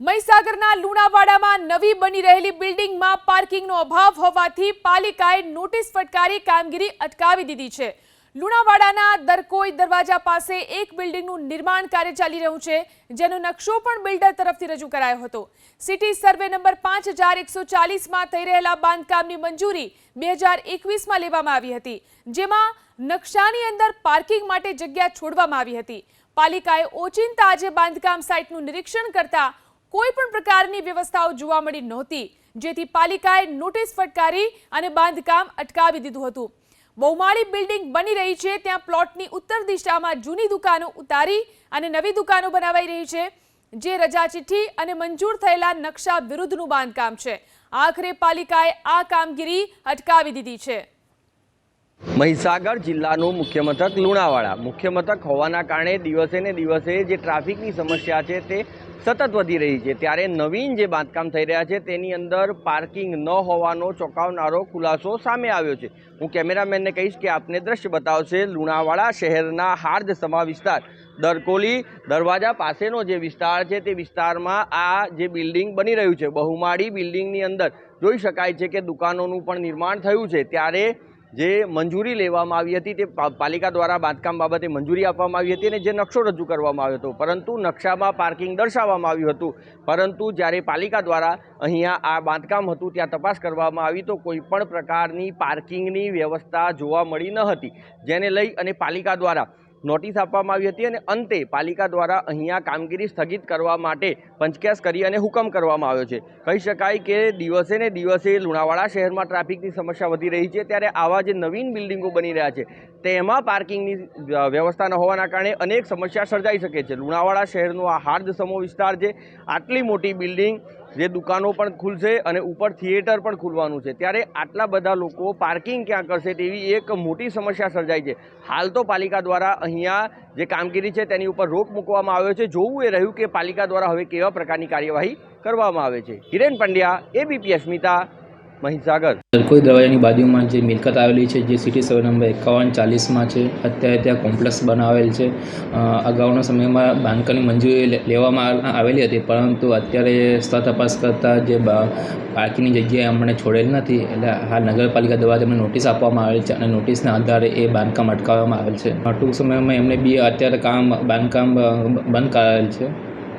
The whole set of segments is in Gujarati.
મહીસાગરના લુણાવાડામાં નવી બની રહેલી બિલ્ડિંગમાં પાર્કિંગનો અભાવ હોવાથી પાલિકાએ નોટિસ ફટકારી કામગીરી અટકાવી દીધી છે. લુણાવાડાના દરકોઈ દરવાજા પાસે એક બિલ્ડિંગનું નિર્માણ કાર્ય ચાલી રહ્યું છે, જેનો નકશો પણ બિલ્ડર તરફથી રજૂ કરાયો હતો. સિટી સર્વે નંબર પાંચ હજાર એકસો ચાલીસમાં થઈ રહેલા બાંધકામની મંજૂરી બે હજાર એકવીસમાં લેવામાં આવી હતી, જેમાં નકશાની અંદર પાર્કિંગ માટે જગ્યા છોડવામાં આવી હતી. પાલિકાએ ઓચિંતા આજે બાંધકામ સાઇટનું નિરીક્ષણ કરતા કોઈ પણ પ્રકારની વ્યવસ્થાઓ જોવા મળી નહોતી. જેથી પાલિકાએ નોટિસ ફટકારી અને બાંધકામ અટકાવી દીધું હતું. બહુમાળી બિલ્ડિંગ બની રહી છે, ત્યાં પ્લોટની ઉત્તર દિશામાં જૂની દુકાનો ઉતારી અને નવી દુકાનો બનાવાઈ રહી છે, જે રજા ચિઠ્ઠી અને મંજૂર થયેલા નકશા વિરુદ્ધનું બાંધકામ છે. આખરે પાલિકાએ આ કામગીરી અટકાવી દીધી છે. મહીસાગર જિલ્લાનું મુખ્ય મથક લુણાવાડા. મુખ્ય મથક હોવાના કારણે દિવસે ને દિવસે જે ટ્રાફિકની સમસ્યા છે તે સતત વધી રહી છે. ત્યારે નવીન જે બાંધકામ થઈ રહ્યા છે, તેની અંદર પાર્કિંગ ન હોવાનો ચોંકાવનારો ખુલાસો સામે આવ્યો છે. હું કેમેરામેનને કહીશ કે આપને દ્રશ્ય બતાવશે, લુણાવાડા શહેરના હાર્દ સમા વિસ્તાર. દરકોલી દરવાજા પાસેનો જે વિસ્તાર છે, તે વિસ્તારમાં આ જે બિલ્ડિંગ બની રહ્યું છે, બહુમાળી બિલ્ડિંગની અંદર. જોઈ શકાય છે કે દુકાનોનું પણ નિર્માણ થયું છે. ત્યારે જે મંજૂરી લેવામાં આવી હતી તે પાલિકા દ્વારા બાંધકામ બાબતે મંજૂરી આપવામાં આવી હતી અને જે નકશો રજૂ કરવામાં આવ્યો હતો. પરંતુ નકશામાં પાર્કિંગ દર્શાવવામાં આવ્યું હતું. પરંતુ જ્યારે પાલિકા દ્વારા અહીંયા આ બાંધકામ હતું, ત્યાં તપાસ કરવામાં આવી તો કોઈપણ પ્રકારની પાર્કિંગની વ્યવસ્થા જોવા મળી ન હતી. જેને લઈ અને પાલિકા દ્વારા નોટિસ આપવામાં આવી હતી અને અંતે પાલિકા દ્વારા અહીંયા કામગીરી સ્થગિત કરવા માટે પંચકેસ કરી અને હુકમ કરવામાં આવ્યો છે. કહી શકાય કે દિવસે ને દિવસે લુણાવાડા શહેરમાં ટ્રાફિકની સમસ્યા વધી રહી છે, ત્યારે આવા જે નવીન બિલ્ડિંગો બની રહ્યા છે, તેમાં પાર્કિંગની વ્યવસ્થા ન હોવાના કારણે અનેક સમસ્યા સર્જાઈ શકે છે. લુણાવાડા શહેરનો આ હાર્દ સમો વિસ્તાર છે. આટલી મોટી બિલ્ડિંગ જે દુકાનો પણ ખુલશે અને ઉપર થિયેટર પણ ખુલવાનું છે. ત્યારે આટલા બધા લોકો પાર્કિંગ ક્યાં કરશે તેવી એક મોટી સમસ્યા સર્જાઈ છે. હાલ તો પાલિકા દ્વારા અહીંયા જે કામગીરી છે તેની ઉપર રોક મૂકવામાં આવ્યો છે. જોવું એ રહ્યું કે પાલિકા દ્વારા હવે કેવા પ્રકારની કાર્યવાહી કરવામાં આવે છે. હિરેન પંડ્યા એબીપી અસ્મિતા મહીસાગર. કોઈ દરવાજાની બાજુમાં જે મિલકત આવેલી છે, જે સિટી સર્વે નંબર એકાવન ચાલીસમાં છે, અત્યારે ત્યાં કોમ્પ્લેક્સ બનાવેલ છે. અગાઉના સમયમાં બાંધકામની મંજૂરી લેવામાં આવેલી હતી, પરંતુ અત્યારે સ્થળ તપાસ કરતાં જે પાર્કિંગની જગ્યાએ અમને છોડેલ નથી, એટલે હાલ નગરપાલિકા દ્વારા તેમને નોટિસ આપવામાં આવેલ છે અને નોટિસના આધારે એ બાંધકામ અટકાવવામાં આવેલ છે. ટૂંક સમયમાં એમને બી અત્યારે કામ, બાંધકામ બંધ કરાયેલ છે.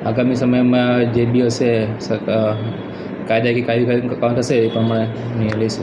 આગામી સમયમાં જે બી હશે સર- અ, કાયદાકીય કાર્યવાહી થશે એ પ્રમાણે નિર્ણય લઈશું.